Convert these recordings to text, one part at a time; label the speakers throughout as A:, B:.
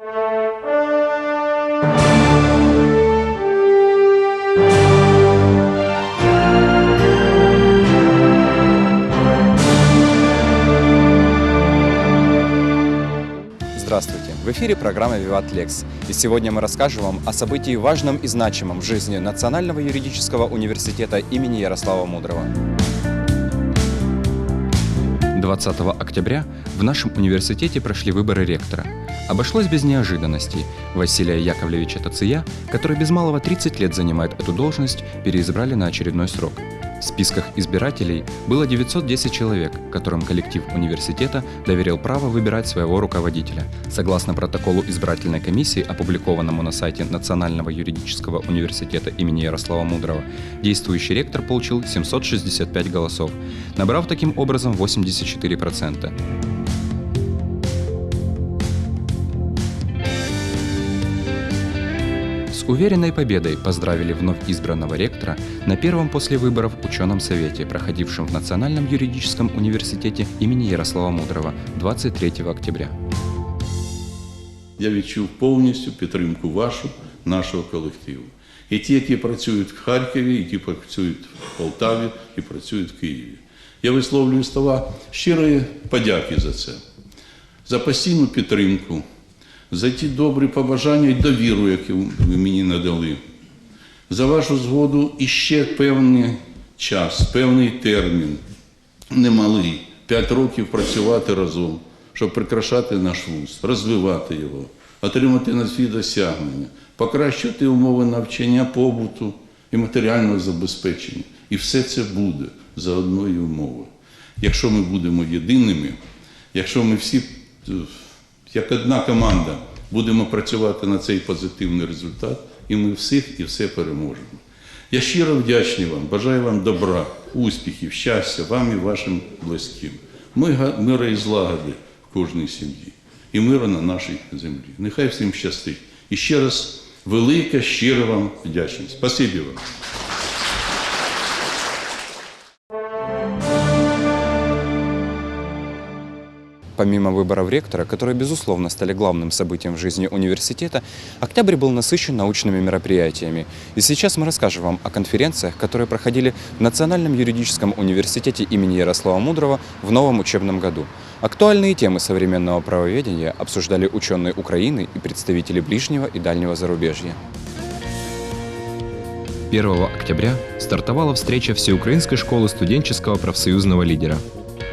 A: Здравствуйте! В эфире программа «Виват Лекс». И сегодня мы расскажем вам о событии важном и значимом в жизни Национального юридического университета имени Ярослава Мудрого. 20 октября в нашем университете прошли выборы ректора. Обошлось без неожиданностей. Василия Яковлевича Тация, который без малого 30 лет занимает эту должность, переизбрали на очередной срок. В списках избирателей было 910 человек, которым коллектив университета доверил право выбирать своего руководителя. Согласно протоколу избирательной комиссии, опубликованному на сайте Национального юридического университета имени Ярослава Мудрого, действующий ректор получил 765 голосов, набрав таким образом 84%. уверенной победой поздравили вновь избранного ректора на первом после выборов ученом совете, проходившем в Национальном юридическом университете имени Ярослава Мудрого 23 октября.
B: Я відчув повністю підтримку вашу, нашого колективу. І ті, які працюють в Харкові, і ті працюють в Полтаві, і працюють в Києві. Я висловлюю слова щирої подяки за це, за постійну підтримку, За ті добрі побажання і довіру, які ви мені надали, за вашу згоду і ще певний час, певний термін, немалий, п'ять років працювати разом, щоб прикрашати наш вуз, розвивати його, отримати на свій досягнення, покращити умови навчання, побуту і матеріального забезпечення. І все це буде за одної умови. Якщо ми будемо єдиними, якщо ми всі, е, як одна команда, будемо працювати на цей позитивний результат, і ми всіх і все переможемо. Я щиро вдячний вам, бажаю вам добра, успіхів, щастя вам і вашим близьким. Ми- Мира і злагоди в кожній сім'ї і мира на нашій землі. Нехай всім щастить. І ще раз велика, щира вам вдячність. Спасибі вам.
A: Помимо выборов ректора, которые, безусловно, стали главным событием в жизни университета, октябрь был насыщен научными мероприятиями. И сейчас мы расскажем вам о конференциях, которые проходили в Национальном юридическом университете имени Ярослава Мудрого в новом учебном году. Актуальные темы современного правоведения обсуждали ученые Украины и представители ближнего и дальнего зарубежья.
C: 1 октября стартовала встреча Всеукраинской школы студенческого профсоюзного лидера.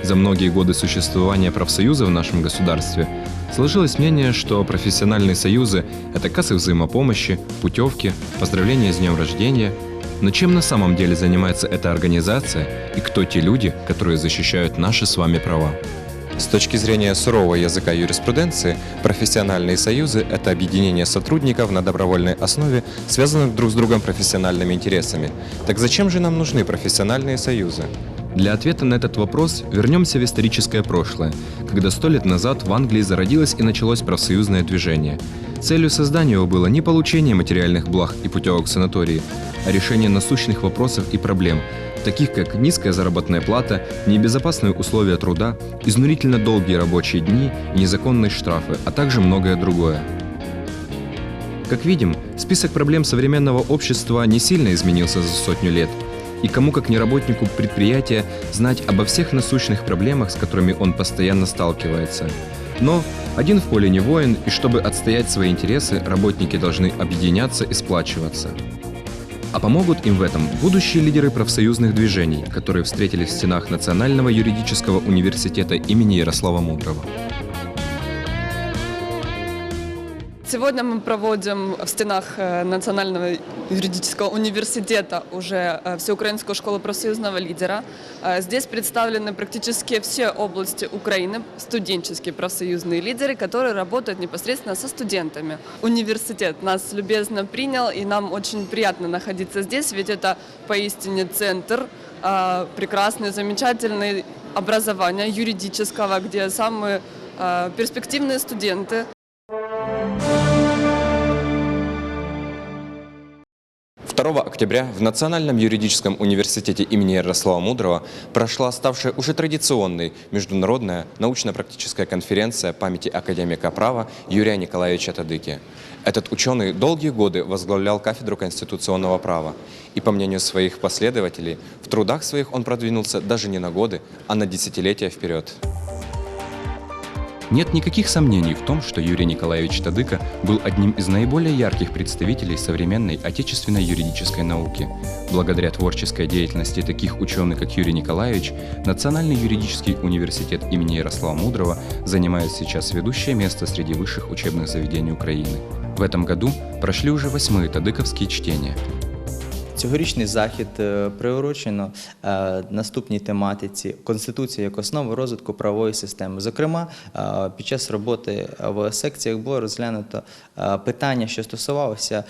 C: За многие годы существования профсоюза в нашем государстве сложилось мнение, что профессиональные союзы – это кассы взаимопомощи, путевки, поздравления с днем рождения. Но чем на самом деле занимается эта организация и кто те люди, которые защищают наши с вами права?
A: С точки зрения сурового языка юриспруденции, профессиональные союзы – это объединение сотрудников на добровольной основе, связанных друг с другом профессиональными интересами. Так зачем же нам нужны профессиональные союзы?
C: Для ответа на этот вопрос вернемся в историческое прошлое, когда сто лет назад в Англии зародилось и началось профсоюзное движение. Целью создания его было не получение материальных благ и путевок в санатории, а решение насущных вопросов и проблем, таких как низкая заработная плата, небезопасные условия труда, изнурительно долгие рабочие дни незаконные штрафы, а также многое другое. Как видим, список проблем современного общества не сильно изменился за сотню лет. И кому как не работнику предприятия знать обо всех насущных проблемах, с которыми он постоянно сталкивается. Но один в поле не воин, и чтобы отстоять свои интересы, работники должны объединяться и сплачиваться. А помогут им в этом будущие лидеры профсоюзных движений, которые встретились в стенах Национального юридического университета имени Ярослава Мудрого.
D: Сегодня мы проводим в стенах э, Национального юридического университета уже э, Всеукраинскую школу профсоюзного лидера. Э, Здесь представлены практически все области Украины, студенческие профсоюзные лидеры, которые работают непосредственно со студентами. Университет нас любезно принял, и нам очень приятно находиться здесь, ведь это поистине центр прекрасный, замечательный образования юридического, где самые перспективные студенты
A: 2
C: 2 октября в Национальном юридическом университете имени Ярослава Мудрого прошла ставшая уже традиционной международная научно-практическая конференция памяти академика права Юрия Николаевича Тадыки. Этот ученый долгие годы возглавлял кафедру конституционного права, и, по мнению своих последователей, в трудах своих он продвинулся даже не на годы, а на десятилетия вперед.
A: Нет никаких сомнений в том, что Юрий Николаевич Тадыка был одним из наиболее ярких представителей современной отечественной юридической науки. Благодаря творческой деятельности таких ученых, как Юрий Николаевич, Национальный юридический университет имени Ярослава Мудрого занимает сейчас ведущее место среди высших учебных заведений Украины. В этом году прошли уже восьмые тадыковские чтения.
E: Цьогорічний захід е, приурочено е, наступній тематиці Конституція як основа розвитку правової системи. Зокрема, е, під час роботи в секціях було розглянуто питання, що стосувалося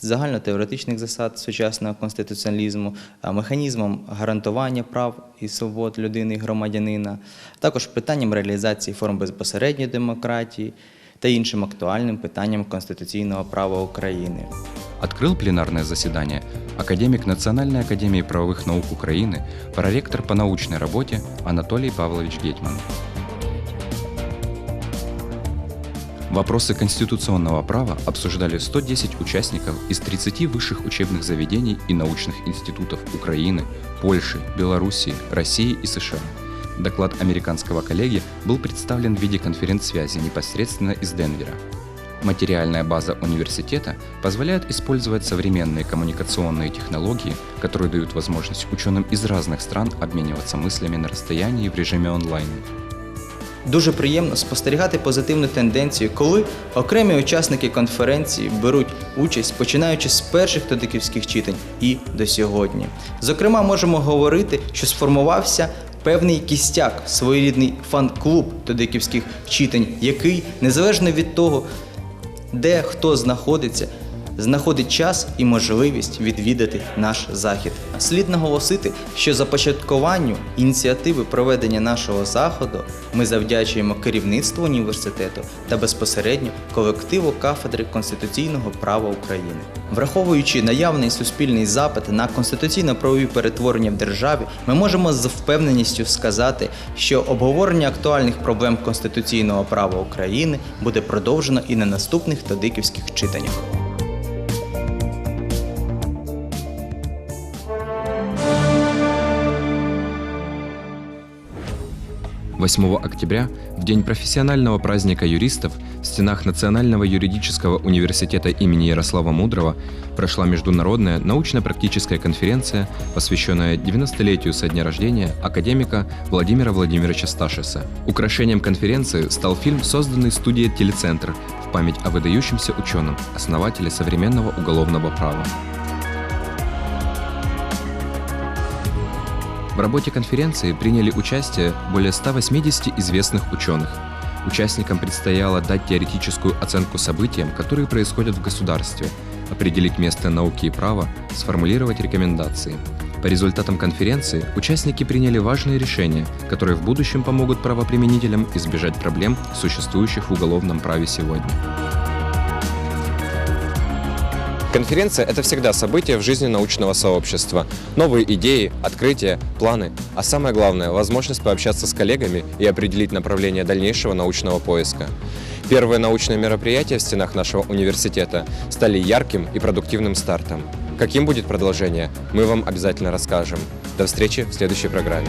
E: загальнотеоретичних засад сучасного конституціоналізму, механізмом гарантування прав і свобод людини і громадянина, також питанням реалізації форм безпосередньої демократії та іншим актуальним питанням конституційного права України.
A: Открыл пленарное заседание академик Национальной академии правовых наук Украины, проректор по научной работе Анатолий Павлович Гетман. Вопросы конституционного права обсуждали 110 участников из 30 высших учебных заведений и научных институтов Украины, Польши, Белоруссии, России и США. Доклад американского коллеги был представлен в виде конференц-связи непосредственно из Денвера. Материальная база университета позволяет использовать современные коммуникационные технологии, которые дают возможность ученым из разных стран обмениваться мыслями на расстоянии в режиме онлайн.
E: Дуже приємно спостерігати позитивну тенденцію, коли окремі учасники конференції беруть участь, починаючи з перших тодиківських читань і до сьогодні. Зокрема, можемо говорити, що сформувався певний кістяк, своєрідний фан-клуб тодиківських читань, який незалежно від того, де хто знаходиться, Знаходить час і можливість відвідати наш захід. Слід наголосити, що започаткуванню ініціативи проведення нашого заходу ми завдячуємо керівництву університету та безпосередньо колективу кафедри конституційного права України. Враховуючи наявний суспільний запит на конституційно-правові перетворення в державі, ми можемо з впевненістю сказати, що обговорення актуальних проблем конституційного права України буде продовжено і на наступних тодиківських читаннях.
C: 8 октября, в день профессионального праздника юристов, в стенах Национального юридического университета имени Ярослава Мудрого прошла международная научно-практическая конференция, посвященная 90-летию со дня рождения академика Владимира Владимировича Сташиса. Украшением конференции стал фильм, созданный студией «Телецентр» в память о выдающемся ученом, основателе современного уголовного права. В работе конференции приняли участие более 180 известных ученых. Участникам предстояло дать теоретическую оценку событиям, которые происходят в государстве, определить место науки и права, сформулировать рекомендации. По результатам конференции участники приняли важные решения, которые в будущем помогут правоприменителям избежать проблем, существующих в уголовном праве сегодня. Конференция – это всегда событие в жизни научного сообщества. Новые идеи, открытия, планы, а самое главное – возможность пообщаться с коллегами и определить направление дальнейшего научного поиска. Первые научные мероприятия в стенах нашего университета стали ярким и продуктивным стартом. Каким будет продолжение, мы вам обязательно расскажем. До встречи в следующей программе.